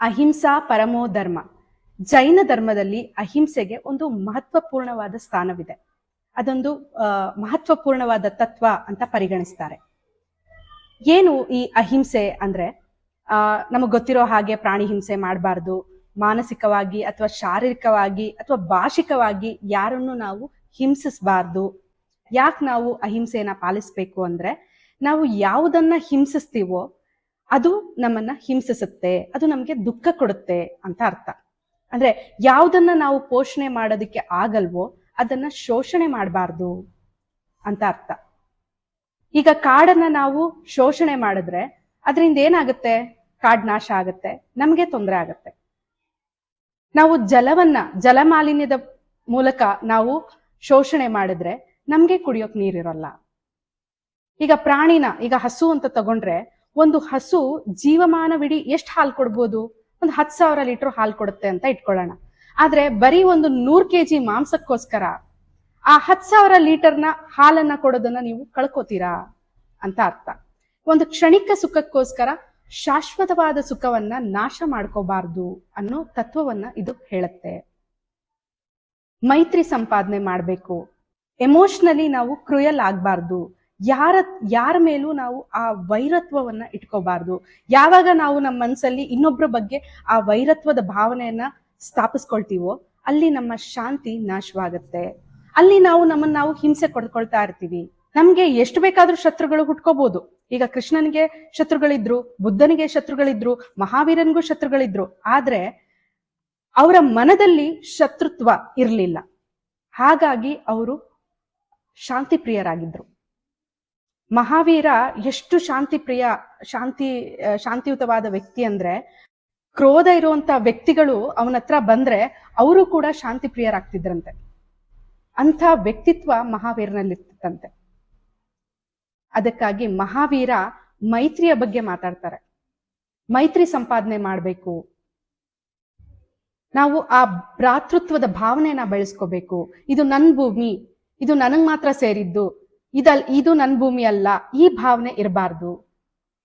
ಅಹಿಂಸಾ ಪರಮೋ ಧರ್ಮ. ಜೈನ ಧರ್ಮದಲ್ಲಿ ಅಹಿಂಸೆಗೆ ಒಂದು ಮಹತ್ವಪೂರ್ಣವಾದ ಸ್ಥಾನವಿದೆ. ಅದೊಂದು ಮಹತ್ವಪೂರ್ಣವಾದ ತತ್ವ ಅಂತ ಪರಿಗಣಿಸ್ತಾರೆ. ಏನು ಈ ಅಹಿಂಸೆ ಅಂದ್ರೆ? ಆ, ನಮಗ್ ಗೊತ್ತಿರೋ ಹಾಗೆ ಪ್ರಾಣಿ ಹಿಂಸೆ ಮಾಡಬಾರ್ದು. ಮಾನಸಿಕವಾಗಿ ಅಥವಾ ಶಾರೀರಿಕವಾಗಿ ಅಥವಾ ಭಾಷಿಕವಾಗಿ ಯಾರನ್ನು ನಾವು ಹಿಂಸಿಸಬಾರ್ದು. ಯಾಕೆ ನಾವು ಅಹಿಂಸೆಯನ್ನ ಪಾಲಿಸ್ಬೇಕು ಅಂದ್ರೆ, ನಾವು ಯಾವುದನ್ನ ಹಿಂಸಿಸ್ತೀವೋ ಅದು ನಮ್ಮನ್ನ ಹಿಂಸಿಸುತ್ತೆ, ಅದು ನಮಗೆ ದುಃಖ ಕೊಡುತ್ತೆ ಅಂತ ಅರ್ಥ. ಅಂದ್ರೆ ಯಾವುದನ್ನ ನಾವು ಪೋಷಣೆ ಮಾಡೋದಕ್ಕೆ ಆಗಲ್ವೋ ಅದನ್ನ ಶೋಷಣೆ ಮಾಡಬಾರ್ದು ಅಂತ ಅರ್ಥ. ಈಗ ಕಾಡನ್ನ ನಾವು ಶೋಷಣೆ ಮಾಡಿದ್ರೆ ಅದರಿಂದ ಏನಾಗುತ್ತೆ? ಕಾಡ್ ನಾಶ ಆಗುತ್ತೆ, ನಮಗೆ ತೊಂದರೆ ಆಗುತ್ತೆ. ನಾವು ಜಲವನ್ನ, ಜಲಮಾಲಿನ್ಯದ ಮೂಲಕ ನಾವು ಶೋಷಣೆ ಮಾಡಿದ್ರೆ ನಮ್ಗೆ ಕುಡಿಯೋಕ್ ನೀರಿರಲ್ಲ. ಈಗ ಪ್ರಾಣಿನ, ಈಗ ಹಸು ಅಂತ ತಗೊಂಡ್ರೆ ಒಂದು ಹಸು ಜೀವಮಾನವಿಡೀ ಎಷ್ಟು ಹಾಲು ಕೊಡ್ಬೋದು? ಒಂದು ಹತ್ತು ಸಾವಿರ ಲೀಟರ್ ಹಾಲು ಕೊಡುತ್ತೆ ಅಂತ ಇಟ್ಕೊಳ್ಳೋಣ. ಆದ್ರೆ ಬರೀ ಒಂದು ನೂರ್ ಕೆಜಿ ಮಾಂಸಕ್ಕೋಸ್ಕರ ಆ ಹತ್ತು ಸಾವಿರ ಲೀಟರ್ನ ಹಾಲನ್ನ ಕೊಡೋದನ್ನ ನೀವು ಕಳ್ಕೊತೀರಾ ಅಂತ ಅರ್ಥ. ಒಂದು ಕ್ಷಣಿಕ ಸುಖಕ್ಕೋಸ್ಕರ ಶಾಶ್ವತವಾದ ಸುಖವನ್ನ ನಾಶ ಮಾಡ್ಕೋಬಾರ್ದು ಅನ್ನೋ ತತ್ವವನ್ನ ಇದು ಹೇಳುತ್ತೆ. ಮೈತ್ರಿ ಸಂಪಾದನೆ ಮಾಡಬೇಕು. ಎಮೋಷನಲಿ ನಾವು ಕ್ರೂಯಲ್ ಆಗ್ಬಾರ್ದು. ಯಾರ ಯಾರ ಮೇಲೂ ನಾವು ಆ ವೈರತ್ವವನ್ನ ಇಟ್ಕೋಬಾರ್ದು. ಯಾವಾಗ ನಾವು ನಮ್ಮ ಮನಸ್ಸಲ್ಲಿ ಇನ್ನೊಬ್ಬರ ಬಗ್ಗೆ ಆ ವೈರತ್ವದ ಭಾವನೆಯನ್ನ ಸ್ಥಾಪಿಸ್ಕೊಳ್ತೀವೋ, ಅಲ್ಲಿ ನಮ್ಮ ಶಾಂತಿ ನಾಶವಾಗುತ್ತೆ. ಅಲ್ಲಿ ನಾವು ನಮ್ಮನ್ನ ನಾವು ಹಿಂಸೆ ಕೊಡ್ಕೊಳ್ತಾ ಇರ್ತೀವಿ. ನಮ್ಗೆ ಎಷ್ಟು ಬೇಕಾದ್ರೂ ಶತ್ರುಗಳು ಹುಟ್ಕೋಬಹುದು ಈಗ ಕೃಷ್ಣನಿಗೆ ಶತ್ರುಗಳಿದ್ರು, ಬುದ್ಧನಿಗೆ ಶತ್ರುಗಳಿದ್ರು, ಮಹಾವೀರನ್ಗೂ ಶತ್ರುಗಳಿದ್ರು. ಆದ್ರೆ ಅವರ ಮನದಲ್ಲಿ ಶತ್ರುತ್ವ ಇರಲಿಲ್ಲ. ಹಾಗಾಗಿ ಅವರು ಶಾಂತಿ ಪ್ರಿಯರಾಗಿದ್ರು ಮಹಾವೀರ ಎಷ್ಟು ಶಾಂತಿ ಪ್ರಿಯ, ಶಾಂತಿ ಶಾಂತಿಯುತವಾದ ವ್ಯಕ್ತಿ ಅಂದ್ರೆ ಕ್ರೋಧ ಇರುವಂತ ವ್ಯಕ್ತಿಗಳು ಅವನ ಹತ್ರ ಬಂದ್ರೆ ಅವರು ಕೂಡ ಶಾಂತಿ ಪ್ರಿಯರಾಗ್ತಿದ್ರಂತೆ. ಅಂಥ ವ್ಯಕ್ತಿತ್ವ ಮಹಾವೀರನಲ್ಲಿರ್ತಂತೆ. ಅದಕ್ಕಾಗಿ ಮಹಾವೀರ ಮೈತ್ರಿಯ ಬಗ್ಗೆ ಮಾತಾಡ್ತಾರೆ. ಮೈತ್ರಿ ಸಂಪಾದನೆ ಮಾಡಬೇಕು. ನಾವು ಆ ಭ್ರಾತೃತ್ವದ ಭಾವನೆಯನ್ನ ಬೆಳೆಸ್ಕೋಬೇಕು. ಇದು ನನ್ ಭೂಮಿ, ಇದು ನನಗ್ ಮಾತ್ರ ಸೇರಿದ್ದು ಇದಲ್, ಇದು ನನ್ ಭೂಮಿ ಅಲ್ಲ, ಈ ಭಾವನೆ ಇರಬಾರ್ದು.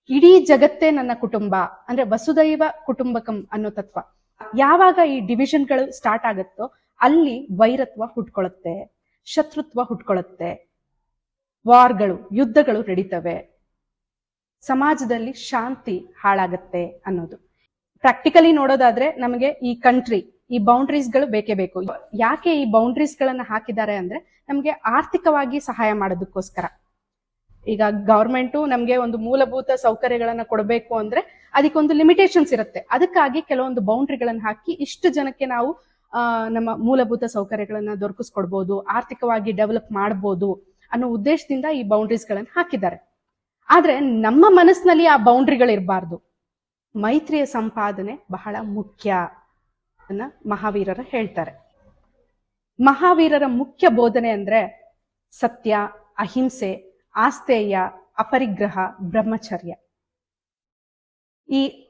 ಇಡೀ ಜಗತ್ತೇ ನನ್ನ ಕುಟುಂಬ, ಅಂದ್ರೆ ವಸುದೈವ ಕುಟುಂಬಕಂ ಅನ್ನೋ ತತ್ವ. ಯಾವಾಗ ಈ ಡಿವಿಷನ್ಗಳು ಸ್ಟಾರ್ಟ್ ಆಗುತ್ತೋ, ಅಲ್ಲಿ ವೈರತ್ವ ಹುಟ್ಕೊಳ್ಳುತ್ತೆ ಶತ್ರುತ್ವ ಹುಟ್ಕೊಳ್ಳುತ್ತೆ ವಾರ್ಗಳು, ಯುದ್ಧಗಳು ನಡೀತವೆ. ಸಮಾಜದಲ್ಲಿ ಶಾಂತಿ ಹಾಳಾಗತ್ತೆ ಅನ್ನೋದು. ಪ್ರಾಕ್ಟಿಕಲಿ ನೋಡೋದಾದ್ರೆ ನಮಗೆ ಈ ಕಂಟ್ರಿ ಈ ಬೌಂಡ್ರೀಸ್ಗಳು ಬೇಕೇ ಬೇಕು. ಯಾಕೆ ಈ ಬೌಂಡ್ರೀಸ್ ಗಳನ್ನ ಹಾಕಿದ್ದಾರೆ ಅಂದ್ರೆ ನಮಗೆ ಆರ್ಥಿಕವಾಗಿ ಸಹಾಯ ಮಾಡೋದಕ್ಕೋಸ್ಕರ. ಈಗ ಗವರ್ಮೆಂಟು ನಮಗೆ ಒಂದು ಮೂಲಭೂತ ಸೌಕರ್ಯಗಳನ್ನ ಕೊಡಬೇಕು ಅಂದ್ರೆ ಅದಕ್ಕೊಂದು ಲಿಮಿಟೇಷನ್ಸ್ ಇರುತ್ತೆ. ಅದಕ್ಕಾಗಿ ಕೆಲವೊಂದು ಬೌಂಡ್ರಿಗಳನ್ನ ಹಾಕಿ ಇಷ್ಟು ಜನಕ್ಕೆ ನಾವು ನಮ್ಮ ಮೂಲಭೂತ ಸೌಕರ್ಯಗಳನ್ನ ದೊರಕಿಸ್ಕೊಡ್ಬೋದು, ಆರ್ಥಿಕವಾಗಿ ಡೆವಲಪ್ ಮಾಡ್ಬೋದು ಅನ್ನೋ ಉದ್ದೇಶದಿಂದ ಈ ಬೌಂಡ್ರೀಸ್ ಗಳನ್ನ ಹಾಕಿದ್ದಾರೆ. ಆದ್ರೆ ನಮ್ಮ ಮನಸ್ಸಿನಲ್ಲಿ ಆ ಬೌಂಡ್ರಿಗಳಿರಬಾರ್ದು ಮೈತ್ರಿಯ ಸಂಪಾದನೆ ಬಹಳ ಮುಖ್ಯ. ಅನ್ನ ಮಹಾವೀರರು ಹೇಳ್ತಾರೆ. ಮಹಾವೀರರ ಮುಖ್ಯ ಬೋಧನೆ ಅಂದ್ರೆ ಸತ್ಯ, ಅಹಿಂಸೆ ಆಸ್ತೇಯ ಅಪರಿಗ್ರಹ, ಬ್ರಹ್ಮಚರ್ಯ. ಈ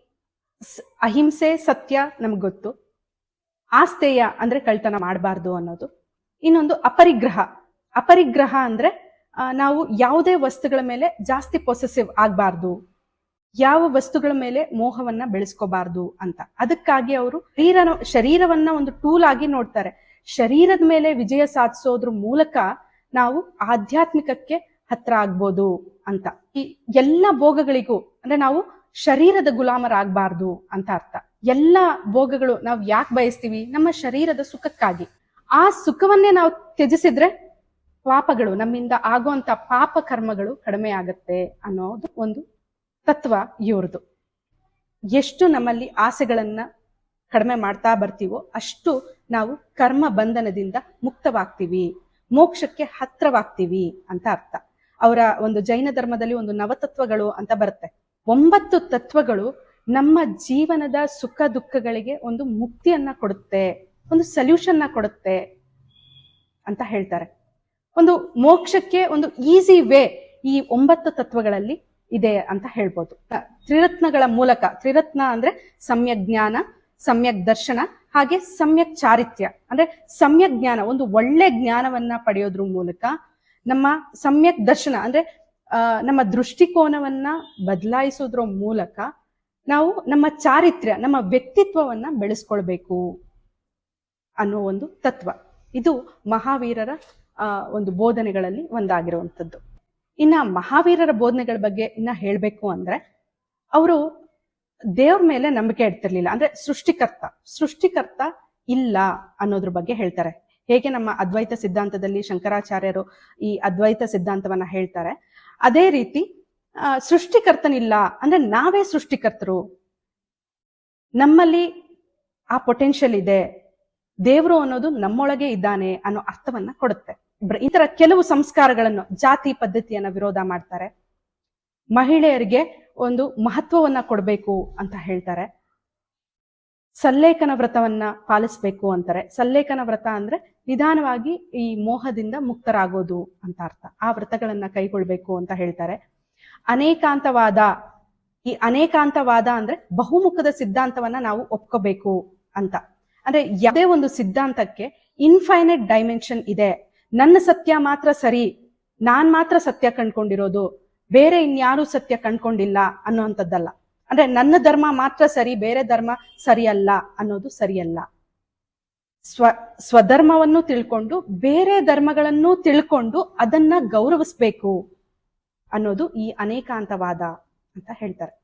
ಅಹಿಂಸೆ, ಸತ್ಯ ನಮ್ಗೆ ಗೊತ್ತು. ಆಸ್ತೇಯ ಅಂದ್ರೆ ಕಳ್ತನ ಮಾಡಬಾರ್ದು ಅನ್ನೋದು. ಇನ್ನೊಂದು ಅಪರಿಗ್ರಹ. ಅಪರಿಗ್ರಹ ಅಂದ್ರೆ ನಾವು ಯಾವುದೇ ವಸ್ತುಗಳ ಮೇಲೆ ಜಾಸ್ತಿ ಪೊಸೆಸಿವ್ ಆಗಬಾರ್ದು. ಯಾವ ವಸ್ತುಗಳ ಮೇಲೆ ಮೋಹವನ್ನ ಬೆಳೆಸ್ಕೋಬಾರ್ದು ಅಂತ. ಅದಕ್ಕಾಗಿ ಅವರು ಶರೀರ ಶರೀರವನ್ನ ಒಂದು ಟೂಲ್ ಆಗಿ ನೋಡ್ತಾರೆ. ಶರೀರದ ಮೇಲೆ ವಿಜಯ ಸಾಧಿಸೋದ್ರ ಮೂಲಕ ನಾವು ಆಧ್ಯಾತ್ಮಿಕಕ್ಕೆ ಹತ್ರ ಆಗ್ಬೋದು ಅಂತ. ಈ ಎಲ್ಲ ಭೋಗಗಳಿಗೂ, ಅಂದ್ರೆ ನಾವು ಶರೀರದ ಗುಲಾಮರಾಗಬಾರ್ದು ಅಂತ ಅರ್ಥ. ಎಲ್ಲ ಭೋಗಗಳು ನಾವು ಯಾಕೆ ಬಯಸ್ತೀವಿ? ನಮ್ಮ ಶರೀರದ ಸುಖಕ್ಕಾಗಿ. ಆ ಸುಖವನ್ನೇ ನಾವು ತ್ಯಜಿಸಿದ್ರೆ ಪಾಪಗಳು, ನಮ್ಮಿಂದ ಆಗುವಂತ ಪಾಪ ಕರ್ಮಗಳು ಕಡಿಮೆ ಆಗತ್ತೆ ಅನ್ನೋದು ಒಂದು ತತ್ವ ಇವ್ರದ್ದು ಎಷ್ಟು ನಮ್ಮಲ್ಲಿ ಆಸೆಗಳನ್ನ ಕಡಿಮೆ ಮಾಡ್ತಾ ಬರ್ತೀವೋ ಅಷ್ಟು ನಾವು ಕರ್ಮ ಬಂಧನದಿಂದ ಮುಕ್ತವಾಗ್ತೀವಿ. ಮೋಕ್ಷಕ್ಕೆ ಹತ್ರವಾಗ್ತೀವಿ ಅಂತ ಅರ್ಥ. ಅವರ ಒಂದು ಜೈನ ಧರ್ಮದಲ್ಲಿ ಒಂದು ನವತತ್ವಗಳು ಅಂತ ಬರುತ್ತೆ. ಒಂಬತ್ತು ತತ್ವಗಳು ನಮ್ಮ ಜೀವನದ ಸುಖ ದುಃಖಗಳಿಗೆ ಒಂದು ಮುಕ್ತಿಯನ್ನ ಕೊಡುತ್ತೆ, ಒಂದು ಸೊಲ್ಯೂಷನ್ನ ಕೊಡುತ್ತೆ ಅಂತ ಹೇಳ್ತಾರೆ. ಒಂದು ಮೋಕ್ಷಕ್ಕೆ ಒಂದು ಈಸಿ ವೇ ಈ ಒಂಬತ್ತು ತತ್ವಗಳಲ್ಲಿ ಇದೆ ಅಂತ ಹೇಳ್ಬೋದು. ತ್ರಿರತ್ನಗಳ ಮೂಲಕ, ತ್ರಿರತ್ನ ಅಂದ್ರೆ ಸಮ್ಯಕ್ ಜ್ಞಾನ, ಸಮ್ಯಕ್ ದರ್ಶನ, ಹಾಗೆ ಸಮ್ಯಕ್ ಚಾರಿತ್ರ್ಯ. ಅಂದ್ರೆ ಸಮ್ಯಕ್ ಜ್ಞಾನ, ಒಂದು ಒಳ್ಳೆ ಜ್ಞಾನವನ್ನ ಪಡೆಯೋದ್ರ ಮೂಲಕ ನಮ್ಮ ಸಮ್ಯಕ್ ದರ್ಶನ ಅಂದ್ರೆ ನಮ್ಮ ದೃಷ್ಟಿಕೋನವನ್ನ ಬದಲಾಯಿಸೋದ್ರ ಮೂಲಕ ನಾವು ನಮ್ಮ ಚಾರಿತ್ರ್ಯ, ನಮ್ಮ ವ್ಯಕ್ತಿತ್ವವನ್ನ ಬೆಳೆಸ್ಕೊಳ್ಬೇಕು ಅನ್ನೋ ಒಂದು ತತ್ವ. ಇದು ಮಹಾವೀರರ ಒಂದು ಬೋಧನೆಗಳಲ್ಲಿ ಒಂದಾಗಿರುವಂಥದ್ದು. ಇನ್ನ ಮಹಾವೀರರ ಬೋಧನೆಗಳ ಬಗ್ಗೆ ಇನ್ನ ಹೇಳ್ಬೇಕು ಅಂದ್ರೆ, ಅವರು ದೇವ್ರ ಮೇಲೆ ನಂಬಿಕೆ ಇಡ್ತಿರ್ಲಿಲ್ಲ. ಅಂದ್ರೆ ಸೃಷ್ಟಿಕರ್ತ ಸೃಷ್ಟಿಕರ್ತ ಇಲ್ಲ ಅನ್ನೋದ್ರ ಬಗ್ಗೆ ಹೇಳ್ತಾರೆ. ಹೇಗೆ ನಮ್ಮ ಅದ್ವೈತ ಸಿದ್ಧಾಂತದಲ್ಲಿ ಶಂಕರಾಚಾರ್ಯರು ಈ ಅದ್ವೈತ ಸಿದ್ಧಾಂತವನ್ನ ಹೇಳ್ತಾರೆ, ಅದೇ ರೀತಿ ಸೃಷ್ಟಿಕರ್ತನಿಲ್ಲ ಅಂದ್ರೆ ನಾವೇ ಸೃಷ್ಟಿಕರ್ತರು. ನಮ್ಮಲ್ಲಿ ಆ ಪೊಟೆನ್ಷಿಯಲ್ ಇದೆ. ದೇವರು ಅನ್ನೋದು ನಮ್ಮೊಳಗೆ ಇದ್ದಾನೆ ಅನ್ನೋ ಅರ್ಥವನ್ನ ಕೊಡುತ್ತೆ. ಈ ಕೆಲವು ಸಂಸ್ಕಾರಗಳನ್ನು ಜಾತಿ ಪದ್ಧತಿಯನ್ನ ವಿರೋಧ ಮಾಡ್ತಾರೆ. ಮಹಿಳೆಯರಿಗೆ ಒಂದು ಮಹತ್ವವನ್ನ ಕೊಡಬೇಕು ಅಂತ ಹೇಳ್ತಾರೆ. ಸಲ್ಲೇಖನ ವ್ರತವನ್ನ ಪಾಲಿಸ್ಬೇಕು ಅಂತಾರೆ. ಸಲ್ಲೇಖನ ವ್ರತ ಅಂದ್ರೆ ನಿಧಾನವಾಗಿ ಈ ಮೋಹದಿಂದ ಮುಕ್ತರಾಗೋದು ಅಂತ ಅರ್ಥ. ಆ ವ್ರತಗಳನ್ನ ಕೈಗೊಳ್ಬೇಕು ಅಂತ ಹೇಳ್ತಾರೆ. ಅನೇಕಾಂತವಾದ, ಈ ಅನೇಕಾಂತವಾದ ಅಂದ್ರೆ ಬಹುಮುಖದ ಸಿದ್ಧಾಂತವನ್ನ ನಾವು ಒಪ್ಕೋಬೇಕು ಅಂತ. ಅಂದ್ರೆ ಯಾವುದೇ ಒಂದು ಸಿದ್ಧಾಂತಕ್ಕೆ ಇನ್ಫೈನೈಟ್ ಡೈಮೆನ್ಷನ್ ಇದೆ ನನ್ನ ಸತ್ಯ ಮಾತ್ರ ಸರಿ, ನಾನ್ ಮಾತ್ರ ಸತ್ಯ ಕಂಡ್ಕೊಂಡಿರೋದು, ಬೇರೆ ಇನ್ಯಾರೂ ಸತ್ಯ ಕಂಡ್ಕೊಂಡಿಲ್ಲ ಅನ್ನೋಂಥದ್ದಲ್ಲ ಅಂದ್ರೆ ನನ್ನ ಧರ್ಮ ಮಾತ್ರ ಸರಿ, ಬೇರೆ ಧರ್ಮ ಸರಿಯಲ್ಲ ಅನ್ನೋದು ಸರಿಯಲ್ಲ. ಸ್ವ, ಸ್ವಧರ್ಮವನ್ನು ತಿಳ್ಕೊಂಡು, ಬೇರೆ ಧರ್ಮಗಳನ್ನು ತಿಳ್ಕೊಂಡು ಅದನ್ನ ಗೌರವಿಸ್ಬೇಕು ಅನ್ನೋದು ಈ ಅನೇಕಾಂತವಾದ ಅಂತ ಹೇಳ್ತಾರೆ.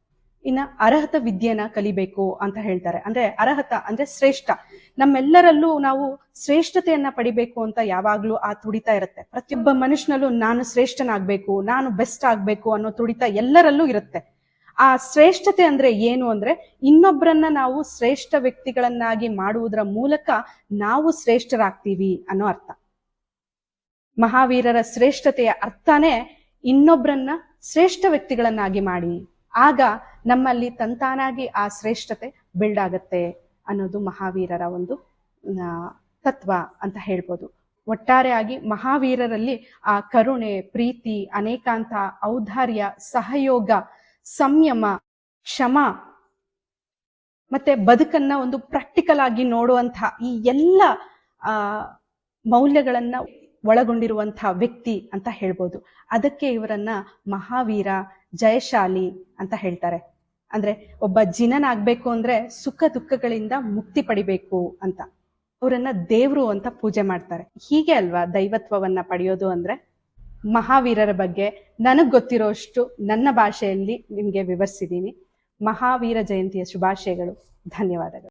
ಇನ್ನ ಅರ್ಹತ ವಿದ್ಯೆನ ಕಲಿಬೇಕು ಅಂತ ಹೇಳ್ತಾರೆ. ಅಂದ್ರೆ ಅರ್ಹತ ಅಂದ್ರೆ ಶ್ರೇಷ್ಠ. ನಮ್ಮೆಲ್ಲರಲ್ಲೂ ನಾವು ಶ್ರೇಷ್ಠತೆಯನ್ನ ಪಡಿಬೇಕು ಅಂತ ಯಾವಾಗ್ಲೂ ಆ ತುಡಿತ ಇರುತ್ತೆ. ಪ್ರತಿಯೊಬ್ಬ ಮನುಷ್ಯನಲ್ಲೂ ನಾನು ಶ್ರೇಷ್ಠನಾಗ್ಬೇಕು, ನಾನು ಬೆಸ್ಟ್ ಆಗ್ಬೇಕು ಅನ್ನೋ ತುಡಿತ ಎಲ್ಲರಲ್ಲೂ ಇರುತ್ತೆ. ಆ ಶ್ರೇಷ್ಠತೆ ಅಂದ್ರೆ ಏನು ಅಂದ್ರೆ ಇನ್ನೊಬ್ಬರನ್ನ ನಾವು ಶ್ರೇಷ್ಠ ವ್ಯಕ್ತಿಗಳನ್ನಾಗಿ ಮಾಡುವುದರ ಮೂಲಕ ನಾವು ಶ್ರೇಷ್ಠರಾಗ್ತೀವಿ ಅನ್ನೋ ಅರ್ಥ. ಮಹಾವೀರರ ಶ್ರೇಷ್ಠತೆಯ ಅರ್ಥನೇ ಇನ್ನೊಬ್ಬರನ್ನ ಶ್ರೇಷ್ಠ ವ್ಯಕ್ತಿಗಳನ್ನಾಗಿ ಮಾಡಿ. ಆಗ ನಮ್ಮಲ್ಲಿ ತಂತಾನಾಗಿ ಆ ಶ್ರೇಷ್ಠತೆ ಬಿಲ್ಡ್ ಆಗತ್ತೆ ಅನ್ನೋದು ಮಹಾವೀರರ ಒಂದು ತತ್ವ ಅಂತ ಹೇಳ್ಬೋದು. ಒಟ್ಟಾರೆಯಾಗಿ ಮಹಾವೀರರಲ್ಲಿ ಆ ಕರುಣೆ, ಪ್ರೀತಿ, ಅನೇಕಾಂತ, ಔದಾರ್ಯ, ಸಹಯೋಗ, ಸಂಯಮ, ಕ್ಷಮ ಮತ್ತೆ ಬದುಕನ್ನ ಒಂದು ಪ್ರಾಕ್ಟಿಕಲ್ ಆಗಿ ನೋಡುವಂತಹ ಈ ಎಲ್ಲ, ಆ, ಮೌಲ್ಯಗಳನ್ನ ಒಳಗೊಂಡಿರುವಂತಹ ವ್ಯಕ್ತಿ ಅಂತ ಹೇಳ್ಬೋದು. ಅದಕ್ಕೆ ಇವರನ್ನ ಮಹಾವೀರ ಜಯಶಾಲಿ ಅಂತ ಹೇಳ್ತಾರೆ. ಅಂದ್ರೆ ಒಬ್ಬ ಜಿನನಾಗ್ಬೇಕು ಅಂದ್ರೆ ಸುಖ ದುಃಖಗಳಿಂದ ಮುಕ್ತಿ ಪಡಿಬೇಕು ಅಂತ. ಅವರನ್ನ ದೇವ್ರು ಅಂತ ಪೂಜೆ ಮಾಡ್ತಾರೆ. ಹೀಗೆ ಅಲ್ವಾ ದೈವತ್ವವನ್ನ ಪಡೆಯೋದು ಅಂದ್ರೆ? ಮಹಾವೀರರ ಬಗ್ಗೆ ನನಗ್ ಗೊತ್ತಿರೋಷ್ಟು ನನ್ನ ಭಾಷೆಯಲ್ಲಿ ನಿಮ್ಗೆ ವಿವರಿಸಿದ್ದೀನಿ ಮಹಾವೀರ ಜಯಂತಿಯ ಶುಭಾಶಯಗಳು. ಧನ್ಯವಾದಗಳು.